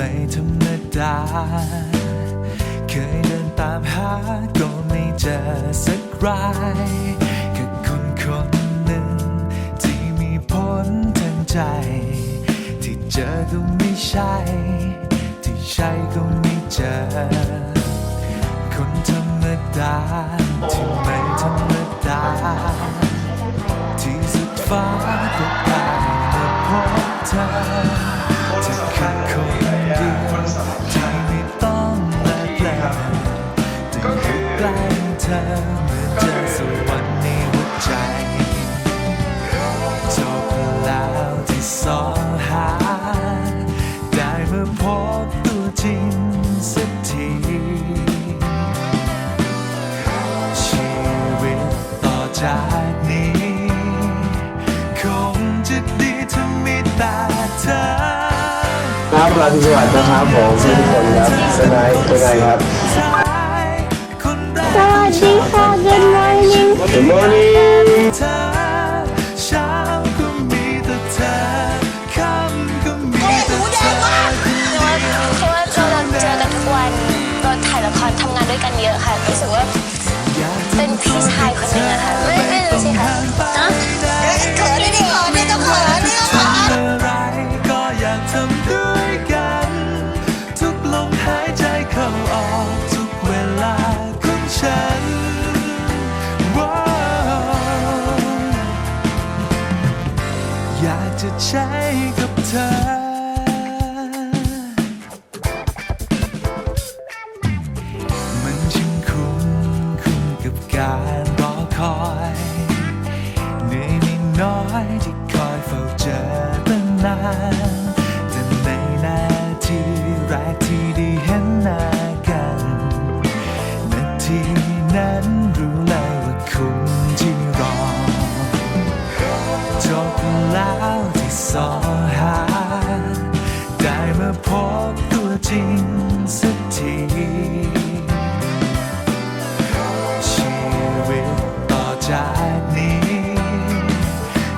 ไม่ธรรมดา เคยเดินตามหาก็ไม่เจอสักรายแค่คนคนหนึ่ง ที่มีผลทางใจ ที่เจอก็ไม่ใช่ ที่ใช่ก็ไม่เจอ คนธรรมดา ที่ไม่ธรรมดา ที่สุดฟ้าก็ได้มาพบเธอ to come อเมือนเจอสวรรค์ในหัวใจจบแล้วที่สองหา ได้มาพบตัวจริงสักทีชีวิตต่อจากนี้ คงจะดีถ้ามีต่เธอ ครับราตรีสวัสดิ์นะครับผมทุกคนครับเป็นไงเป็นไงครับ สวัสดีค่ะ Good morning Good morning เพราะว่าเพราะว่าเราเจอกันทุกวันเราถ่ายละครทำงานด้วยกันเยอะค่ะรู้สึกว่าเป็นพี่ชายคนหนึงอะค่ะไม่ไม่รู้สิคะนะเขินดิเขินดิต้องเขินดิต้องเขินทำอะไรก็อยากทำด้วยกัน นแต่ในนาทีแรกที่ได้เห็นหน้ากันนาทีนั้นรู้เลยว่าคุ้ม สอหา ได้มาพบตัวจริงสักที ชีวิตต่อจากนี้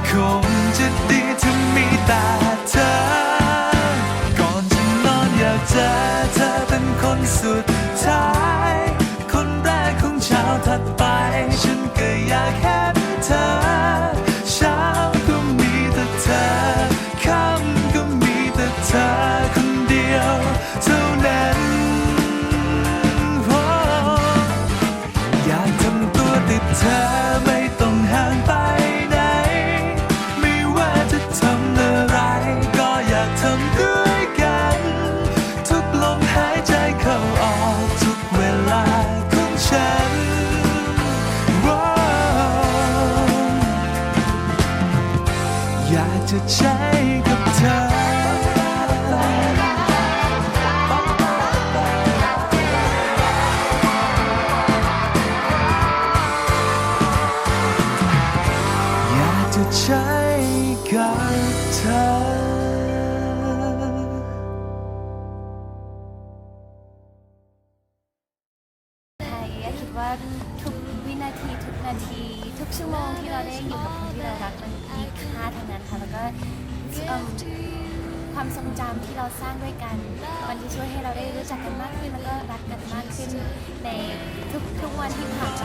คงจะดีถ้ามีแต่เธอ ก่อนจะนอนอยากเจอเธอเป็นคนสุดท้ายากจะใช้กับเธอ อยากจะใช้กับเธอคิดว่าทุก นาทีทุกนาที ทุกชั่วโมงที่เราได้อยู่กับคนที่เรารักมันมีค่าทั้งนั้นค่ะแล้วก็เอิ่มความทรงจำที่เราสร้างด้วยกัน มันจะช่วยให้เราได้รู้จักกันมากขึ้นแล้วก็รักกันมากขึ้นในทุกทุกวันที่ผ่านไป